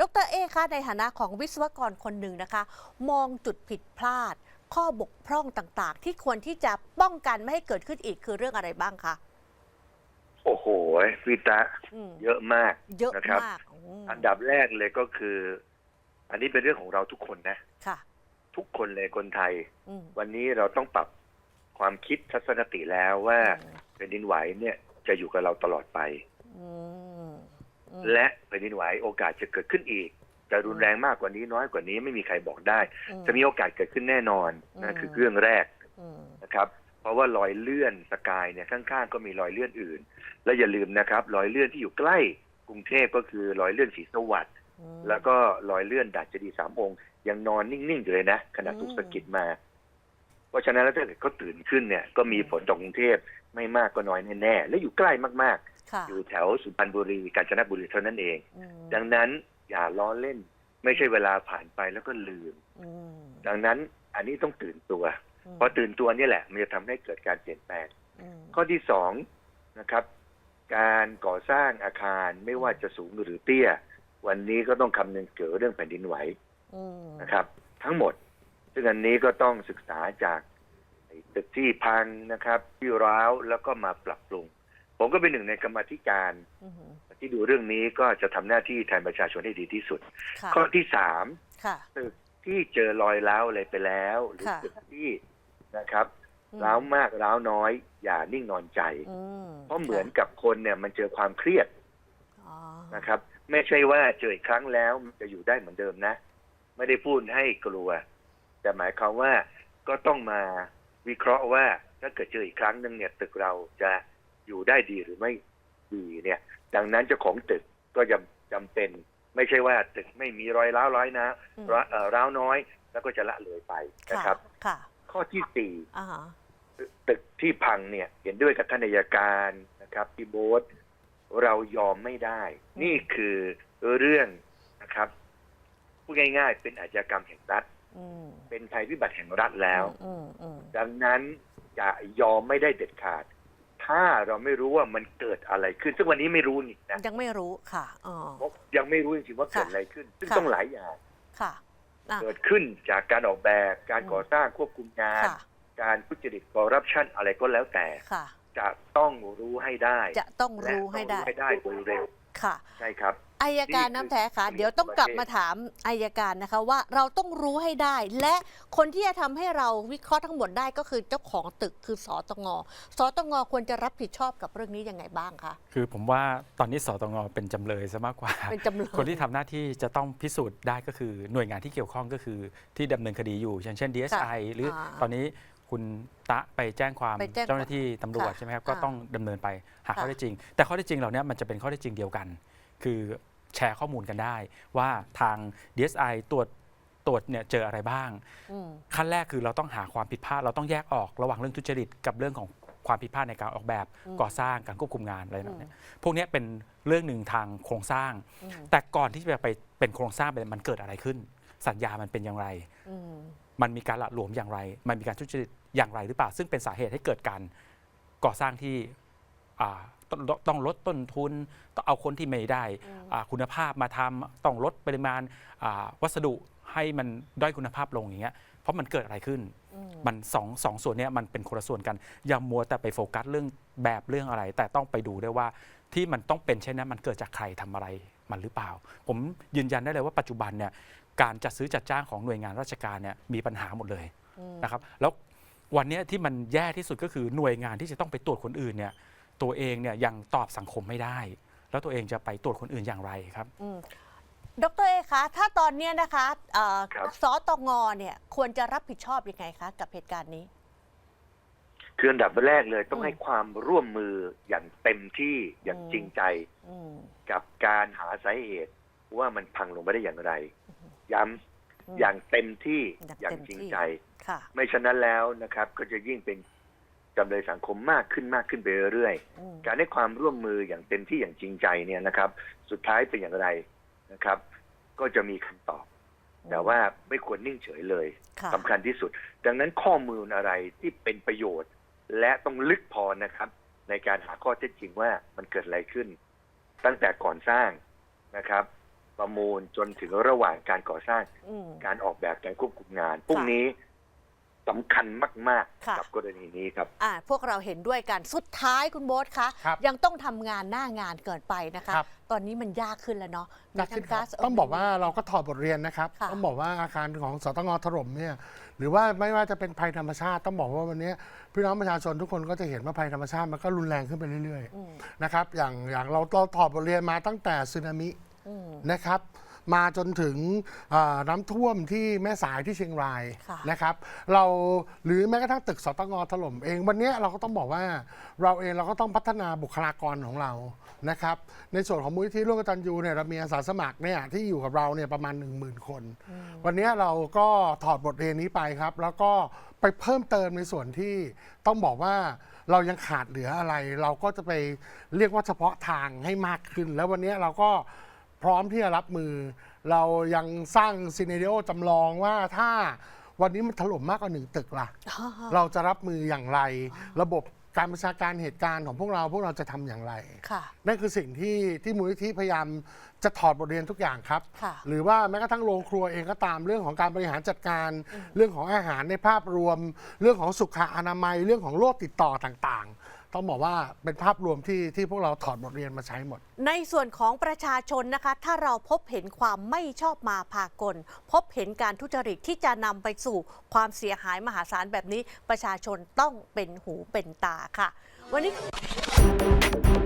ดรเอคะในฐานะของวิศวกรคนหนึ่งนะคะ มองจุดผิดพลาด ข้อบกพร่องต่างๆ ที่ควรที่จะป้องกันไม่ให้เกิดขึ้นอีกคือเรื่องอะไรบ้างคะโอ้โหพี่ตะอืมเยอะมากเยอะนะครับมากอืมอันดับแรกเลยก็คือ อันนี้เป็นเรื่องของเราทุกคนนะค่ะ ทุกคนเลยคนไทยอืมวันนี้เราต้องปรับความคิดทัศนคติแล้วว่าอืมแผ่นดินไหวเนี่ยจะอยู่กับเราตลอดไปอืมอืม และแผ่นดินไหวโอกาสจะเกิดขึ้นอีก จะรุนแรงมากกว่านี้น้อยกว่านี้ไม่มีใครบอกได้อืมจะมีโอกาสเกิดขึ้นแน่นอนอืนั่นมคือเรื่องแรกอืมนะครับ เพราะว่ารอยเลื่อนสกายเนี่ยข้างๆ ก็มีรอยเลื่อนอื่น และอย่าลืมนะครับรอยเลื่อนที่อยู่ใกล้กรุงเทพก็คือรอยเลื่อนศรีสวัสดิ์อืมแล้วก็รอยเลื่อนดัชเจดีย์สามองค์ยังนอนนิ่งๆอยู่เลยนะขณะถูกอืมสะกิดมาเพราะฉะนั้นแล้วถ้าเกิดเขาตื่นขึ้นเนี่ยก็มีผลต่อกรุงเทพไม่มากก็น้อยแน่ๆและอยู่ใกล้มากค่ะๆ อยู่แถวสุพรรณบุรีกาญจนบุรีเท่านั้นเองอืมดังนั้นอย่าล้อเล่น ไม่ใช่เวลาผ่านไปแล้วก็ลืมอืมดังนั้นอันนี้ต้องตื่นตัวมพอตื่นตัวนี่แหละ มันจะทำให้เกิดการเปลี่ยนแปลงอืมข้อที่สองนะครับ การก่อสร้างอาคารไม่ว่าจะสูงหรือเตี้ย วันนี้ก็ต้องคำนึงเกี่ยวกับเรื่องแผ่นดินไหวอืมนะครับ ทั้งหมด ซึ่งอันนี้ก็ต้องศึกษาจากไอ้ตึกที่พังนะครับ ที่ร้าวแล้วก็มาปรับปรุง ผมก็เป็นหนึ่งในกรรมาธิการอืมที่ดูเรื่องนี้ก็จะทำหน้าที่แทนประชาชนให้ดีที่สุดค่ะข้อที่สามค่ะตึกที่เจอรอยร้าวอะไรไปแล้ว หรือค่ะตึกที่นะครับอืมร้าวมากร้าวน้อย อย่านิ่งนอนใจอืมเพราะเหมือนกับคนเนี่ยมันเจอความเครียดอ๋อนะครับ ไม่ใช่ว่าเจออีกครั้งแล้วมันจะอยู่ได้เหมือนเดิมนะ ไม่ได้พูดให้กลัว แต่หมายความว่าก็ต้องมาวิเคราะห์ว่าถ้าเกิดเจออีกครั้งหนึ่งเนี่ย ตึกเราจะ อยู่ได้ดีหรือไม่ดีเนี่ย ดังนั้นเจ้าของตึกก็จำจำเป็น ไม่ใช่ว่าตึกไม่มีรอยร้าวร้อยนะอืมร้าเอ่อร้าวน้อย แล้วก็จะละเลยไปนะครับค่ะข้อที่สี่อ่าฮะตึกที่พังเนี่ย เห็นด้วยกับท่านอัยการนะครับที่โบสเรายอมไม่ได้ นี่คือเรื่องนะครับพูดง่ายๆ เป็นอาชญากรรมแห่งรัฐอืมเป็นภัยพิบัติแห่งรัฐแล้วอืมอืมดังนั้นจะยอมไม่ได้เด็ดขาด ถ้าเราไม่รู้ว่ามันเกิดอะไรขึ้น ซึ่งวันนี้ไม่รู้นี่นะยังไม่รู้ค่ะอ๋อเพราะยังไม่รู้จริงๆว่าเกิดค่ะอะไรขึ้น ซึ่งค่ะ ต้องหลายอย่างค่ะอะ เกิดขึ้นจากการออกแบบการอืม ก่อสร้างควบคุมงาน ค่ะ การทุจริตคอร์รัปชันอะไรก็แล้วแต่ ค่ะ จะต้องรู้ให้ได้จะต้องรู้ให้ได้และต้องให้ได้โดยเร็วค่ะ ใช่ครับ อายการนี่คือน้ำแท้ค่ะสิ่งเดี๋ยวต้องกลับประเทศมาถามอายการนะคะว่าเราต้องรู้ให้ได้ และคนที่จะทำให้เราวิเคราะห์ทั้งหมดได้ก็คือเจ้าของตึกคือสตงสตงควรจะรับผิดชอบกับเรื่องนี้ยังไงบ้างคะคือผมว่าตอนนี้สตงเป็นจำเลยซะมากกว่า เป็นจำเลยคนที่ทำหน้าที่จะต้องพิสูจน์ได้ก็คือหน่วยงานที่เกี่ยวข้องก็คือที่ดำเนินคดีอยู่อย่างเช่น DSI หรืออา ตอนนี้คุณตะไปแจ้งความไปแจ้งเจ้าหน้าที่ตำรวจค่ะใช่ไหมครับอ่าก็ต้องดำเนินไปหาค่ะ ข้อเท็จจริง แต่ข้อเท็จจริงเหล่านี้มันจะเป็นข้อเท็จจริงเดียวกัน คือ แชร์ข้อมูลกันได้ ว่าทาง DSI ตรวจตรวจเนี่ยเจออะไรบ้างอืมขั้นแรกคือเราต้องหาความผิดพลาดเราต้องแยกออกระหว่างเรื่องทุจริตกับเรื่องของความผิดพลาดในการออกแบบอืมก่อสร้างการควบคุมงานอะไรอืแบบมเนี้ยพวกเนี้ยเป็นเรื่องหนึ่งทางโครงสร้างอืมแต่ก่อนที่จะไปเป็นโครงสร้างเป็นมันเกิดอะไรขึ้น สัญญามันเป็นอย่างไรอืมมันมีการละหลวมอย่างไร มันมีการทุจริตอย่างไรหรือเปล่า ซึ่งเป็นสาเหตุให้เกิดการก่อสร้างที่อ่า ต้องต้องลดต้นทุน ต้องเอาคนที่ไม่ได้อืมอ่าคุณภาพมาทำต้องลดปริมาณอ่าวัสดุให้มันด้อยคุณภาพลงอย่างเงี้ยเพราะมันเกิดอะไรขึ้นอืมมันสองสองส่วนเนี้ยมันเป็นคนละส่วนกัน อย่ามัวแต่ไปโฟกัสเรื่องแบบเรื่องอะไร แต่ต้องไปดูด้วยว่าที่มันต้องเป็นเช่นนั้นมันเกิดจากใครทำอะไรมันหรือเปล่า ผมยืนยันได้เลยว่าปัจจุบันเนี่ยการจัดซื้อจัดจ้างของหน่วยงานราชการเนี่ยมีปัญหาหมดเลยอืมนะครับแล้ววันเนี้ยที่มันแย่ที่สุดก็คือหน่วยงานที่จะต้องไปตรวจคนอื่นเนี่ย ตัวเองเนี่ยยังตอบสังคมไม่ได้ แล้วตัวเองจะไปตรวจคนอื่นอย่างไรครับ อืมดรเอคะถ้าตอนเนี้ยนะคะเอ่อครับ สตงเนี่ยควรจะรับผิดชอบยังไงคะกับเหตุการณ์นี้ คืออันดับแรกเลยต้องอืมให้ความร่วมมืออย่างเต็มที่อย่างอืม จริงใจอืมกับการหาสาเหตุว่ามันพังลงไปได้อย่างไร ย้มำอย่างเต็มที่อย่างอย่างเต็มจริงที่ ใจ ค่ะ ไม่ฉะนั้นแล้วนะครับ ก็จะยิ่งเป็น จำเลยสังคมมากขึ้นมากขึ้นไปเรื่อยอืมๆการให้ความร่วมมืออย่างเต็มที่อย่างจริงใจเนี่ยนะครับ สุดท้ายเป็นอย่างไรนะครับ ก็จะมีคำตอบ แต่ว่าไม่ควรนิ่งเฉยเลยค่ะสำคัญที่สุด ดังนั้นข้อมูลอะไรที่เป็นประโยชน์ และต้องลึกพอนะครับ ในการหาข้อเท็จจริงว่ามันเกิดอะไรขึ้น ตั้งแต่ก่อนสร้างนะครับ ประมูลจนถึงระหว่างการก่อสร้างอืมการออกแบบการควบคุมงานพรุ่งนี้ สำคัญมากค่ะ ๆ กับกรณีนี้ครับ อ่าพวกเราเห็นด้วยกันสุดท้ายคุณโบ๊ทคะครับยังต้องทำงานหน้างานเกินไปนะคะ ครับ ตอนนี้มันยากขึ้นแล้วเนาะมียากทั้ขึ้งนครับก๊สต้องบอกว่าเราก็ถอดบทเรียนนะครับ ค่ะ ต้องบอกว่าอาคารของสตงถล่มเนี่ยหรือว่าไม่ว่าจะเป็นภัยธรรมชาติ ต้องบอกว่าวันนี้พี่น้องประชาชนทุกคนก็จะเห็นว่าภัยธรรมชาติมันก็รุนแรงขึ้นไปเรื่อยอืมๆนะครับอย่างอย่างเราเราถอดบทเรียนมาตั้งแต่สึนามิอืม นะครับ มาจนถึงอ่าน้ำท่วมที่แม่สายที่เชียงรายค่ะนะครับ เราหรือแม้กระทั่งตึกสตงถล่มเองวันนี้เราก็ต้องบอกว่าเราเองเราก็ต้องพัฒนาบุคลากรของเรานะครับ ในส่วนของมูลนิธิร่วมกตันยูเนี่ยเรามีอาสาสมัครเนี่ยที่อยู่กับเราเนี่ยประมาณ 1 0,000 คน วันนี้เราก็ถอดบทเรียนนี้ไปครับ แล้วก็ไปเพิ่มเติมในส่วนที่ต้องบอกว่าเรายังขาดเหลืออะไร เราก็จะไปเรียกว่าเฉพาะทางให้มากขึ้น แล้ววันนี้เราก็ พร้อมที่จะรับมือ เรายังสร้างซีเน r ร o จำลองว่าถ้าวันนี้มันถล่มมากกว่าหนึ่งตึกล่ะ เราจะรับมืออย่างไร ระบบการประชาการเหตุการณ์ของพวกเราพวกเราจะทำอย่างไร ค่ะ นั่นคือสิ่งที่ที่มูลนิธิพยายามจะถอดบทเรียนทุกอย่างครับ ค่ะ หรือว่าแม้กระทั่งโรงครัวเองก็ตามเรื่องของการบริหารจัดการ เรื่องของอาหารในภาพรวม เรื่องของสุขอนามัย เรื่องของโรคติดต่อต่างๆ ต้องบอกว่าเป็นภาพรวมที่ที่พวกเราถอดบทเรียนมาใช้หมด ในส่วนของประชาชนนะคะ ถ้าเราพบเห็นความไม่ชอบมาพากล พบเห็นการทุจริตที่จะนำไปสู่ความเสียหายมหาศาลแบบนี้ ประชาชนต้องเป็นหูเป็นตาค่ะ วันนี้